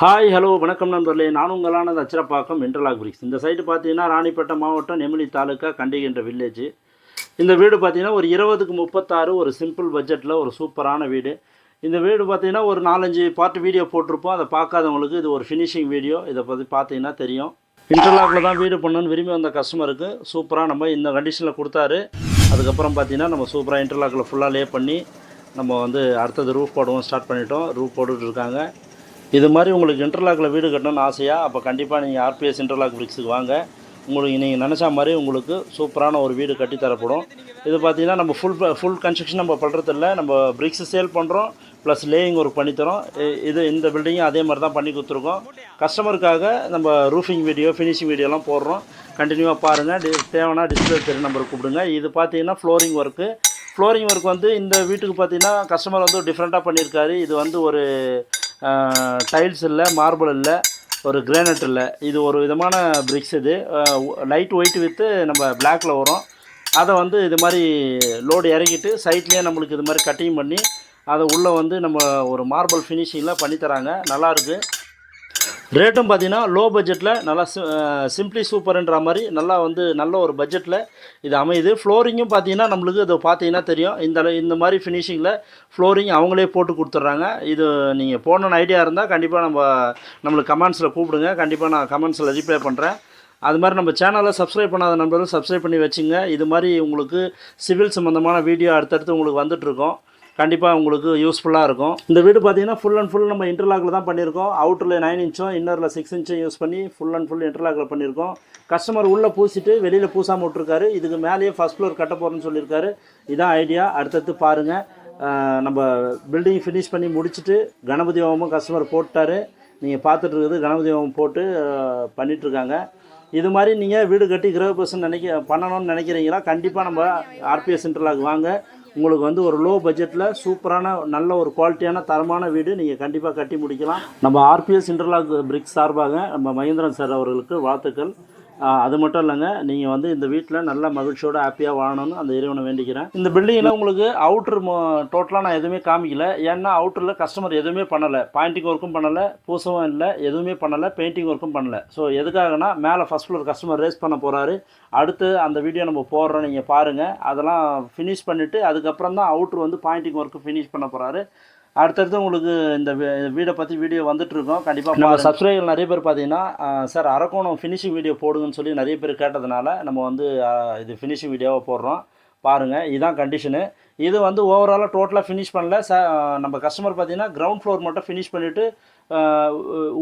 Hi hello வணக்கம் நண்பர்களே. நான் உங்களானது அச்சிரப்பாக்கம் இன்டர்லாக் பிரிக்ஸ் இந்த சைடு பார்த்தீங்கன்னா ராணிப்பேட்டை மாவட்டம் நெமிலி தாலுக்கா கண்டிகின்ற வில்லேஜ் இந்த வீடு பார்த்தீங்கன்னா ஒரு இருபதுக்கு முப்பத்தாறு ஒரு சிம்பிள் பட்ஜெட்டில் ஒரு சூப்பரான வீடு. இந்த வீடு பார்த்தீங்கன்னா ஒரு நாலஞ்சு பார்ட் வீடியோ போட்டிருப்போம். அதை பார்க்காதவங்களுக்கு இது ஒரு ஃபினிஷிங் வீடியோ இதை பற்றி பார்த்தீங்கன்னா தெரியும். இன்டர்லாக்கில் தான் வீடு பண்ணணும்னு விரும்பி வந்த கஸ்டமருக்கு சூப்பராக நம்ம இந்த கண்டிஷனில் கொடுத்தாரு. அதுக்கப்புறம் பார்த்தீங்கன்னா நம்ம சூப்பராக இன்டர்லாக்கில் ஃபுல்லாக லே பண்ணி நம்ம வந்து அடுத்தது ரூஃப் போடவும் ஸ்டார்ட் பண்ணிட்டோம். ரூஃப் போட்டுட்ருக்காங்க இது மாதிரி உங்களுக்கு இன்டர்லாக்கில் வீடு கட்டணும்னு ஆசையா? அப்போ கண்டிப்பாக நீங்கள் ஆர்பிஎஸ் இன்டர்லாக் பிரிக்ஸுக்கு வாங்க. உங்களுக்கு நீங்கள் நினச்சா மாதிரி உங்களுக்கு சூப்பரான ஒரு வீடு கட்டி தரப்படும். இது பார்த்தீங்கன்னா நம்ம ஃபுல் ஃபுல் கன்ஸ்ட்ரக்ஷன் நம்ம பண்ணுறதில்ல நம்ம பிரிக்ஸ் சேல் பண்ணுறோம் ப்ளஸ் லேயிங் ஒர்க் பண்ணித்தரோம் இது இந்த பில்டிங்கும் அதே மாதிரி தான் பண்ணி கொடுத்துருக்கோம். கஸ்டமருக்காக நம்ம ரூஃபிங் வீடியோ ஃபினிஷிங் வீடியோலாம் போடுறோம். கண்டினியூவாக பாருங்கள் டி தேவைன்னா டிஸ்பிளே தெரிய நம்பருக்கு கூப்பிடுங்க. இது பார்த்தீங்கன்னா ஃப்ளோரிங் ஒர்க்கு ஃப்ளோரிங் ஒர்க் வந்து இந்த வீட்டுக்கு பார்த்தீங்கன்னா கஸ்டமர் வந்து டிஃப்ரெண்ட்டாக பண்ணியிருக்காரு இது வந்து ஒரு டைல்ஸ் இல்லை மார்பிள் இல்லை ஒரு கிரானைட் இல்லை. இது ஒரு விதமான பிரிக்ஸ் இது. லைட் ஒயிட் வித்து நம்ம பிளாக்கில் வரும். அதை வந்து இது மாதிரி லோடு இறங்கிட்டு சைட்லேயே நம்மளுக்கு இது மாதிரி கட்டிங் பண்ணி அதை உள்ளே வந்து நம்ம ஒரு மார்பிள் ஃபினிஷிங்கில் பண்ணித்தராங்க நல்லாயிருக்கு ரேட்டும் பார்த்தீங்கன்னா லோ பட்ஜெட்டில் நல்லா சிம்பிளி சூப்பர்ன்ற மாதிரி நல்லா வந்து நல்ல ஒரு பட்ஜெட்டில் இது அமையுது. ஃப்ளோரிங்கும் பார்த்தீங்கன்னா நம்மளுக்கு இதை பார்த்தீங்கன்னா தெரியும். இந்த அளவு- இந்த மாதிரி ஃபினிஷிங்கில் ஃப்ளோரிங் அவங்களே போட்டு கொடுத்துட்றாங்க. இது நீங்கள் போடணும்னு ஐடியா இருந்தால் கண்டிப்பாக நம்ம நம்மளுக்கு கமெண்ட்ஸில் கூப்பிடுங்க. கண்டிப்பாக நான் கமெண்ட்ஸில் ரிப்ளை பண்ணுறேன் அது மாதிரி நம்ம சேனலை சப்ஸ்கிரைப் பண்ணாத நண்பர்கள் சப்ஸ்கிரைப் பண்ணி வச்சுங்க. இது மாதிரி உங்களுக்கு சிவில் சம்மந்தமான வீடியோ அடுத்தடுத்து உங்களுக்கு வந்துட்டுருக்கோம் கண்டிப்பாக உங்களுக்கு யூஸ்ஃபுல்லாக இருக்கும். இந்த வீடு பார்த்தீங்கன்னா ஃபுல் அண்ட் ஃபுல் நம்ம இன்டர்லாக்கில் தான் பண்ணியிருக்கோம். அவுட்டரில் நைன் இன்ச்சும் இன்னரில் சிக்ஸ் இன்ச்சும் யூஸ் பண்ணி ஃபுல் அண்ட் ஃபுல் இன்டர்லாக்கில் பண்ணியிருக்கோம். கஸ்டமர் உள்ளே பூசிட்டு வெளியில் பூசாமல் விட்ருக்காரு இதுக்கு மேலேயே ஃபஸ்ட் ஃப்ளோர் கட்ட போகிறேன்னு சொல்லியிருக்காரு. இதான் ஐடியா அடுத்தடுத்து பாருங்கள் நம்ம பில்டிங் ஃபினிஷ் பண்ணி முடிச்சுட்டு கணபதி ஹோமம் கஸ்டமர் போட்டார். நீங்கள் பார்த்துட்டு இருக்குது கணபதி ஹோமம் போட்டு பண்ணிகிட்ருக்காங்க இது மாதிரி நீங்கள் வீடு கட்டி கிரகப்பிரவேசம் நினைக்க பண்ணணும்னு நினைக்கிறீங்களா? கண்டிப்பாக நம்ம ஆர்பிஎஸ் இன்டர்லாக் வாங்க. உங்களுக்கு வந்து ஒரு லோ பட்ஜெட்டில் சூப்பரான நல்ல ஒரு குவாலிட்டியான தரமான வீடு நீங்கள் கண்டிப்பாக கட்டி முடிக்கலாம். நம்ம ஆர்பிஎஸ் இன்டர்லாக் பிரிக்ஸ் சார்பாக நம்ம மகேந்திரன் சார் அவர்களுக்கு வாழ்த்துக்கள். அது மட்டும் இல்லைங்க. நீங்கள் வந்து இந்த வீட்டில் நல்ல மகிழ்ச்சியோட ஹாப்பியாக வாழணும்னு அந்த இறைவனை வேண்டிக்கிறேன். இந்த பில்டிங்கில் உங்களுக்கு அவுட்ரு டோட்டலாக நான் எதுவுமே காமிக்கல. ஏன்னா அவுட்டரில் கஸ்டமர் எதுவுமே பண்ணலை. பாயிண்டிங் ஒர்க்கும் பண்ணலை பூசவும் இல்லை எதுவுமே பண்ணலை பெயிண்டிங் ஒர்க்கும் பண்ணலை. ஸோ எதுக்காகனா மேலே ஃபஸ்ட் ஃப்ளோர் கஸ்டமர் ரேஸ் பண்ண போகிறாரு அடுத்து அந்த வீடியோ நம்ம போடுறோம் நீங்கள் பாருங்கள் அதெல்லாம் ஃபினிஷ் பண்ணிவிட்டு அதுக்கப்புறம் தான் அவுட்ரு வந்து பாயிண்டிங் ஒர்க்கு ஃபினிஷ் பண்ண போகிறாரு அடுத்தடுத்து உங்களுக்கு இந்த வீடை பற்றி வீடியோ வந்துட்டு இருக்கோம் கண்டிப்பாக நம்ம சப்ஸ்கிரைபர் நிறைய பேர் பார்த்தீங்கன்னா சார் அரக்கோணம் ஃபினிஷிங் வீடியோ போடுங்கன்னு சொல்லி நிறைய பேர் கேட்டதுனால நம்ம வந்து இது ஃபினிஷிங் வீடியோவை போடுறோம். பாருங்கள் இதுதான் கண்டிஷனு இது வந்து ஓவராலாக டோட்டலாக ஃபினிஷ் பண்ணல. ச நம்ம கஸ்டமர் பார்த்தீங்கன்னா கிரவுண்ட் ஃப்ளோர் மட்டும் ஃபினிஷ் பண்ணிவிட்டு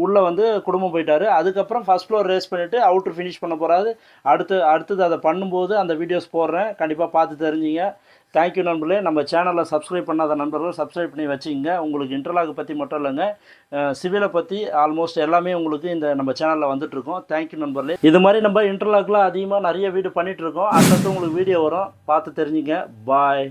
உள்ளே வந்து குடும்பம் போயிட்டார். அதுக்கப்புறம் ஃபஸ்ட் ஃப்ளோர் ரேஸ் பண்ணிவிட்டு அவுட்ரு ஃபினிஷ் பண்ண போகிறாரு அடுத்து அடுத்தது அதை பண்ணும்போது அந்த வீடியோஸ் போடுறேன். கண்டிப்பாக பார்த்து தெரிஞ்சுங்க. தேங்க்யூ நண்பர்களே. நம்ம சேனலை சப்ஸ்கிரைப் பண்ணாத நண்பர்கள் சப்ஸ்கிரைப் பண்ணி வச்சுக்கோங்க உங்களுக்கு இன்டர்லாக் பற்றி மட்டும் இல்லைங்க. சிவிலை பற்றி ஆல்மோஸ்ட் எல்லாமே உங்களுக்கு இந்த நம்ம சேனலில் வந்துட்டுருக்கோம் தேங்க்யூ நண்பர்களே. இது மாதிரி நம்ம இன்டர்லாக்லாம் அதிகமாக நிறைய வீடு பண்ணிகிட்ருக்கோம் அடுத்தடுத்து உங்களுக்கு வீடியோ வரும். பார்த்து தெரிஞ்சுங்க. பாய்